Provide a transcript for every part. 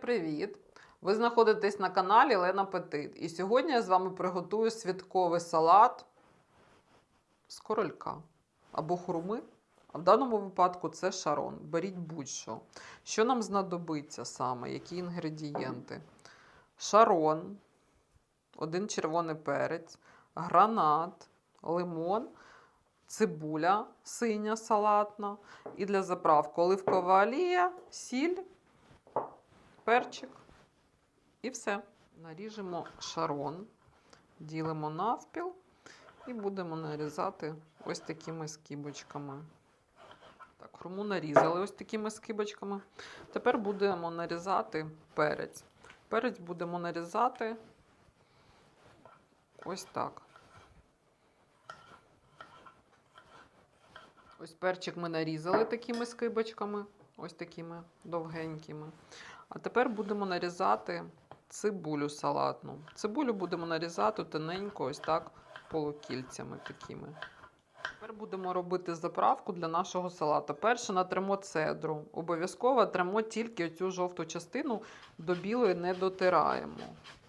привіт! Ви знаходитесь на каналі Лена Петит. І сьогодні я з вами приготую святковий салат з королька або хурми. А в даному випадку це шарон. Беріть будь-що. Що нам знадобиться саме? Які інгредієнти? Шарон, один червоний перець, гранат, лимон, цибуля синя салатна. І для заправки оливкова олія, сіль, перчик і все. Наріжемо шарон, ділимо навпіл і будемо нарізати ось такими скибочками. Так, хруму нарізали ось такими скибочками. Тепер будемо нарізати перець. Перець будемо нарізати ось так. Ось перчик ми нарізали такими скибочками, ось такими довгенькими. А тепер будемо нарізати цибулю салатну. Цибулю будемо нарізати тоненько, ось так, полукільцями такими. Тепер будемо робити заправку для нашого салату. Перше натримо цедру. Обов'язково тремо тільки цю жовту частину, до білої не дотираємо.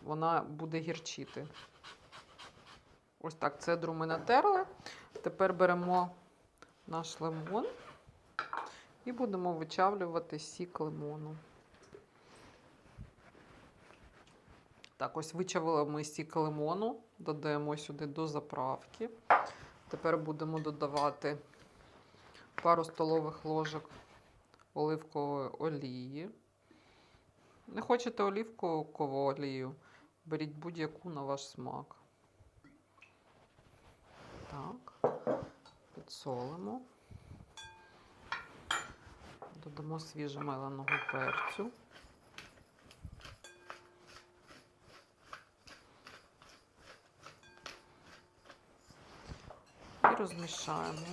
Вона буде гірчити. Ось так цедру ми натерли. Тепер беремо наш лимон і будемо вичавлювати сік лимону. Так, ось вичавили ми сік лимону, додаємо сюди до заправки. Тепер будемо додавати пару столових ложок оливкової олії. Не хочете оливкову олію, беріть будь-яку на ваш смак. Так, підсолимо. Додамо свіжомеленого перцю. І розмішаємо.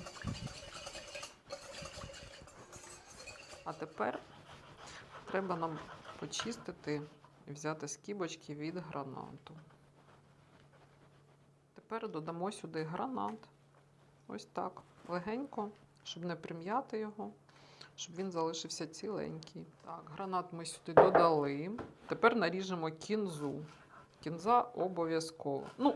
А тепер треба нам почистити і взяти скибочки від гранату. Тепер додамо сюди гранат. Ось так. Легенько, щоб не прим'яти його, щоб він залишився ціленький. Так, гранат ми сюди додали. Тепер наріжемо кінзу. Кінза обов'язково. Ну,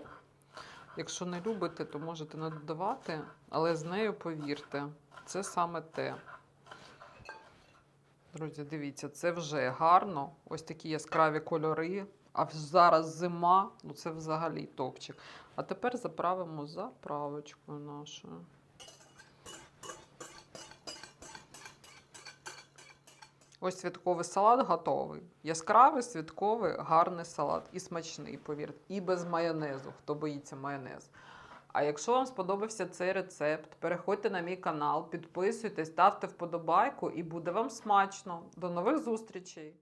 якщо не любите, то можете не додавати, але з нею повірте, це саме те. Друзі, дивіться, це вже гарно. Ось такі яскраві кольори. А зараз зима, ну це взагалі топчик. А тепер заправимо заправочкою нашою. Ось святковий салат готовий. Яскравий, святковий, гарний салат. І смачний, повірте. І без майонезу, хто боїться майонез. А якщо вам сподобався цей рецепт, переходьте на мій канал, підписуйтесь, ставте вподобайку і буде вам смачно. До нових зустрічей!